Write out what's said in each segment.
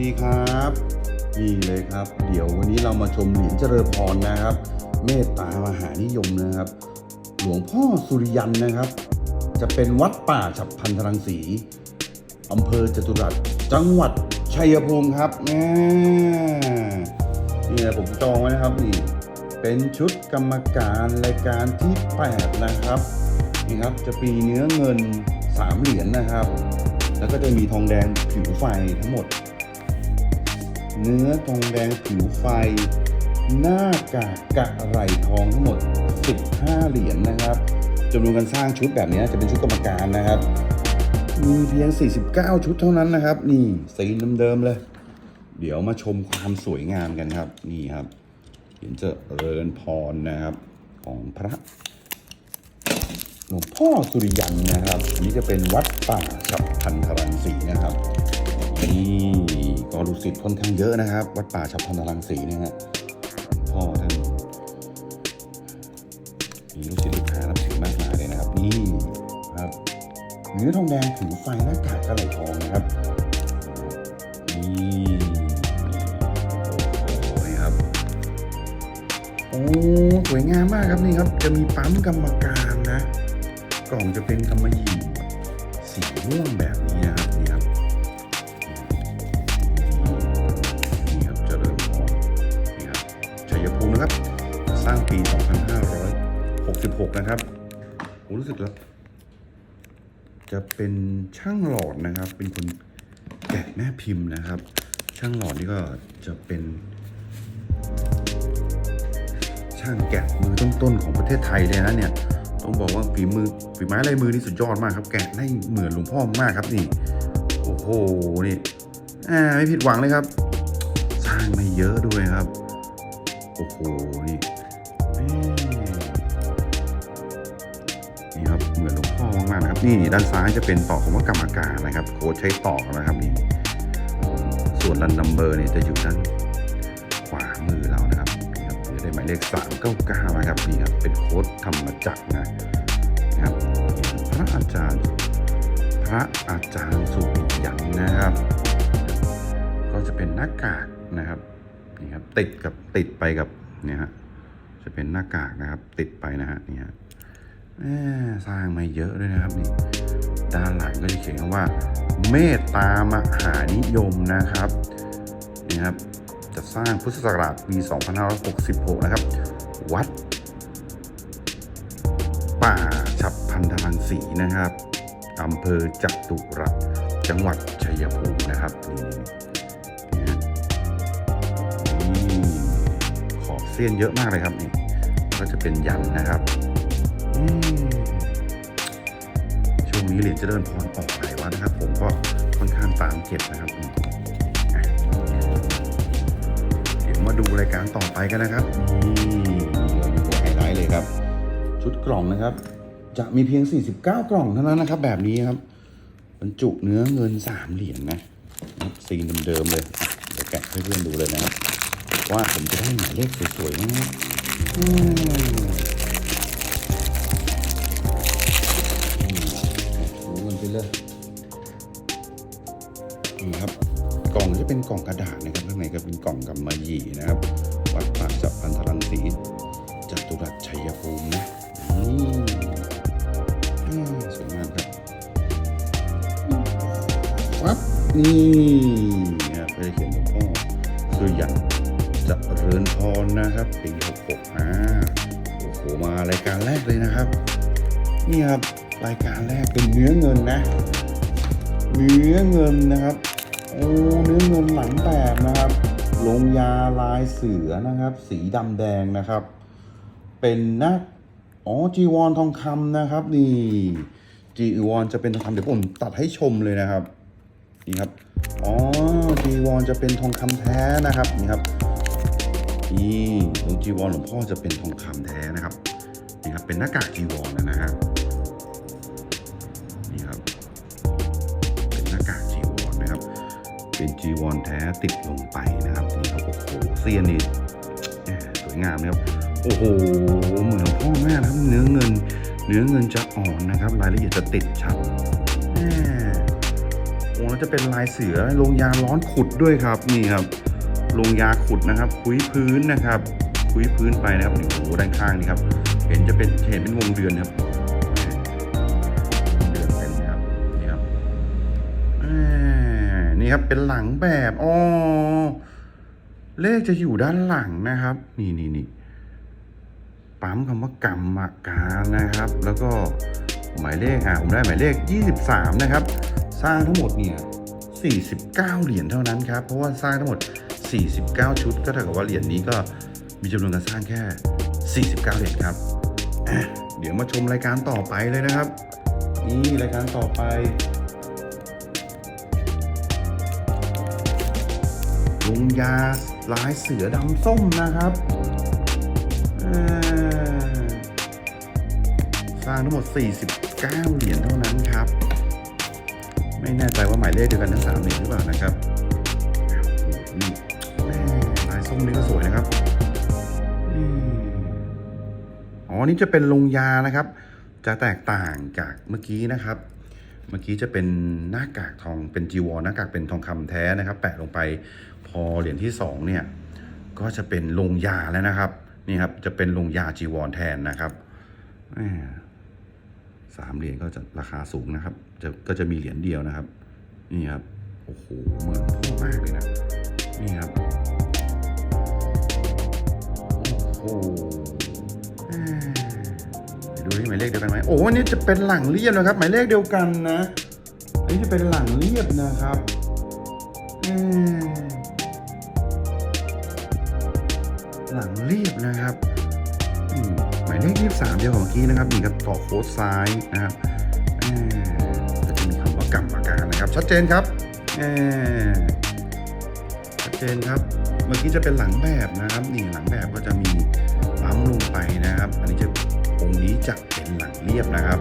ดีครับนี่เลยครับ เดี๋ยววันนี้เรามาชมเหรียญเจริญพรนะครับ เมตตามหานิยมนะครับ หลวงพ่อสุริยันนะครับ จะเป็นวัดป่าฉับพันธรังสีอำเภอจตุรัสจังหวัดชัยภูมิครับน่นี่นะผมจองไว้นะครับนี่เป็นชุดกรรมการรายการที่ 8 นะครับนี่ครับจะปีเนื้อเงิน 3 เหรียญนะครับ แล้วก็จะมีทองแดงผิวไฟทั้งหมด เนื้อทองแดงผิวไฟ หน้ากากกะไหลทองทั้งหมด 15 เหรียญนะครับจำนวนการสร้างชุดแบบนี้จะเป็นชุดกรรมการนะครับ มีเพียง 49 ชุดเท่านั้นนะครับ นี่สีเดิมๆเลย เดี๋ยวมาชมความสวยงามกันครับ นี่ครับเห็นเจริญพรนะครับ ของพระหลวงพ่อสุริยันนะครับนนี้จะเป็นวัดป่าฉับพันธรังสีนะครับ นี่ก็ลูกศิษย์ค่อนข้างเยอะนะครับ วัดป่าฉับพันธรังสีเนี่ยฮะพ่อท่านมีลูกศิษย์ลูกหารับถือมากมายเลยนะครับ นี่ครับเนื้อทองแดงผิวไฟหน้ากากกระไหลทองนะครับนี่โอ้โหครับโอ้สวยงามมากครับนี่ครับ จะมีปั๊มกรรมการนะ กล่องจะเป็นกำมะหยี่สีม่วงแบบนี้นะครับนี่ครับ ครับ สร้างปี 2566 นะครับผมรู้สึกแล้วจะเป็นช่างหลอดนะครับ เป็นคนแกะแม่พิมพ์นะครับ ช่างหลอดนี่ก็จะเป็น ช่างแกะมือต้นๆของประเทศไทยเลยนะเนี่ยต้องบอกว่าฝีมือฝีไม้ลายมือนี่สุดยอดมากครับ แกะได้เหมือนหลวงพ่อมากครับนี่ โอ้โหนี่ไม่ผิดหวังเลยครับ สร้างไม่เยอะด้วยครับ อ้โหนี่นี่ครับเหมือนหลวงพ่อมากๆนะครับ นี่ด้านซ้ายจะเป็นต่อของว่ากรรมการนะครับ โค้ดใช้ต่อนะครับนี่ส่วนรันนัมเบอร์เนี่ยจะอยู่ด้านขวามือเรานะครับนี่ครับจะได้หมายเลข399นะครับนี่ครับเป็นโค้ดธรรมจักรนะนะครับ พระอาจารย์ พระอาจารย์สุริยันนะครับ ก็จะเป็นหน้ากากนะครับนี่ครับติดกับติดไปกับ เนี่ยฮะจะเป็นหน้ากากนะครับติดไปนะฮะนี่ฮะสร้างมาเยอะด้วยนะครับนี่ด้านหลังก็จะเขียนว่า เมตตามหานิยมนะครับนี่ครับจะสร้างพุทธศักราชปี 2566 นะครับ วัด ป่าฉับพันธรังสีนะครับอำเภอจัตุรัสจังหวัดชัยภูมินะครับนี่นี่ เลี้ยนเยอะมากเลยครับนี่ก็จะเป็นยันนะครับช่วงนี้เหรียญเจริญพรออกหลายวัดนะครับ ผมก็ค่อนข้างตามเก็บนะครับเดี๋ยวมาดูรายการต่อไปกันนะครับนี่ตัวไฮไลท์เลยครับ ชุดกล่องนะครับ จะมีเพียง 49 กล่องเท่านั้นนะครับ แบบนี้ครับบรรจุเนื้อเงิน 3 เหรียญนะนะซีนเดิมๆเลยเดี๋ยวแกะให้เพื่อนดูเลยนะครับ ว่าผมจะได้หมายเลขสวยๆนะรับอืมดูกันไปเลยนี่ครับ กล่องจะเป็นกล่องกระดาษนะครับข้างในก็เป็นกล่องกำมะหยี่นะครับ วัดป่าจับพันธรังสีจัตุรัสชัยภูมินะนี่สวยงามครับวับนี่นะครับไปเขียนหลวงพ่อสุริยัน จะเริญพรนะครับปี66อ่าโอ้โหมารายการแรกเลยนะครับ นี่ครับรายการแรกเป็นเนื้อเงินนะ เนื้อเงินนะครับโอ้เนื้อเงินหลังแบบนะครับลงยาลายเสือนะครับ สีดำแดงนะครับ เป็นนะอ๋อจีวรทองคำนะครับ นี่จีวรจะเป็นทองคำเดี๋ยวผมตัดให้ชมเลยนะครับนี่ครับ อ๋อจีวรจะเป็นทองคำแท้นะครับ นี่ครับ นี่หลงจีวรหลวงพ่อจะเป็นทองคำแท้นะครับนี่ครับเป็นหน้ากากจีวรนะฮะนี่ครับ เป็นหน้ากากจีวรนะครับ เป็นจีวรแท้ติดลงไปนะครับนี่ครับโอ้โหเสี้ยนนี่แหมสวยงามนะครับโอ้โหเหมือนหลวงพ่อแม่นะครับเนื้อเงิน เนื้อเงินจะอ่อนนะครับ รายละเอียดจะติดชัดแหมโอ้แล้วจะเป็นลายเสือลงยาร้อนขุดด้วยครับนี่ครับ ลงยาขุดนะครับคุยพื้นนะครับคุยพื้นไปนะครับโอ้โหด้านข้างนี่ครับเห็นจะเป็นเห็นเป็นวงเดือนครับวงเดือนเต็มเลยครับนี่ครับนี่ครับเป็นหลังแบบอ๋อเลขจะอยู่ด้านหลังนะครับ นี่นี่นี่ปั๊มคำว่ากรรมการนะครับ แล้วก็หมายเลขอะผมได้หมายเลข 23 นะครับ สร้างทั้งหมดเนี่ย49 เหรียญเท่านั้นครับ เพราะว่าสร้างทั้งหมด 49 ชุด ก็เท่ากับว่าเหรียญนี้ก็มีจำนวนการสร้างแค่ 49 เหรียญครับ เดี๋ยวมาชมรายการต่อไปเลยนะครับ นี่รายการต่อไปลุงยาลายเสือดำส้มนะครับสร้างทั้งหมด 49 เหรียญเท่านั้นครับ ไม่แน่ใจว่าหมายเลขเดียวกันทั้งสามเหรียญหรือเปล่านะครับ มนี่ก็สวยนะครับอ๋อนี่จะเป็นลงยานะครับ จะแตกต่างจากเมื่อกี้นะครับ เมื่อกี้จะเป็นหน้ากากทองเป็นจีวรหน้ากากเป็นทองคำแท้นะครับ แปะลงไปพอเหรียญที่สองเนี่ยก็จะเป็นลงยาแล้วนะครับนี่ครับจะเป็นลงยาจีวรแทนนะครับสามเหรียญก็จะราคาสูงนะครับ จะก็จะมีเหรียญเดียวนะครับ นี่ครับ โอ้โห เหมือนพ่อมากเลยนะ นี่ครับ ดี๋ยวดูที่หมายเลขเดียวกันไหมโอ้อันนี้จะเป็นหลังเรียบนะครับ หมายเลขเดียวกันนะอันนี้จะเป็นหลังเรียบนะครับหลังเรียบนะครับหมายเลขยี่สามเดียวของเมื่อกี้นะครับนี่ครับต่อโค้ดซ้ายนะครับก็จะมีคำว่ากรรมการนะครับ ชัดเจนครับชัดเจนครับ เมื่อกี้จะเป็นหลังแบบนะครับนี่หลังแบบก็จะมี จะเป็นหลังเรียบนะครับ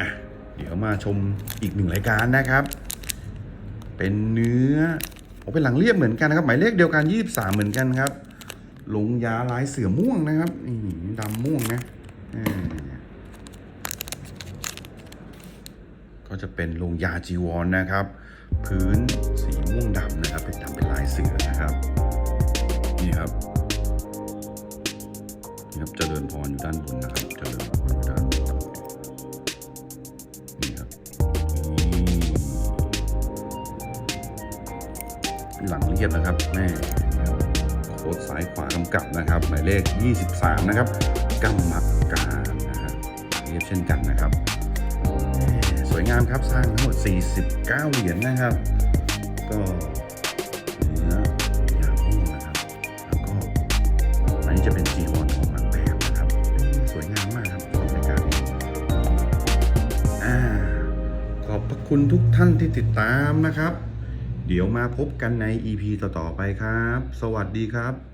อะเดี๋ยวมาชมอีกหนึ่งรายการนะครับ เป็นเนื้อโอ้เป็นหลังเรียบเหมือนกันนะครับ หมายเลขเดียวกัน23เหมือนกันครับลงยาลายเสือม่วงนะครับนี่ดำม่วงนะก็จะเป็นลงยาจีวรนะครับ พื้นสีม่วงดำนะครับ เป็นดำเป็นลายเสือนะครับ นี่ครับ ครับเจริญพรอยู่ด้านบนนะครับเจริญพรอยู่ด้านบนนี่ครับหลังเรียบนะครับแม่โค้ดซ้ายขวากำกับนะครับ หมายเลข 23 นะครับกรรมการนะครับเรียบเช่นกันนะครับ สวยงามครับสร้างทั้งหมด 49 เหรียญนะครับ ก็เนื้อย่างม่วงนะครับ แล้วก็อันนี้จะเป็นจี คุณทุกท่านที่ติดตามนะครับ เดี๋ยวมาพบกันใน EP ต่อๆไปครับ สวัสดีครับ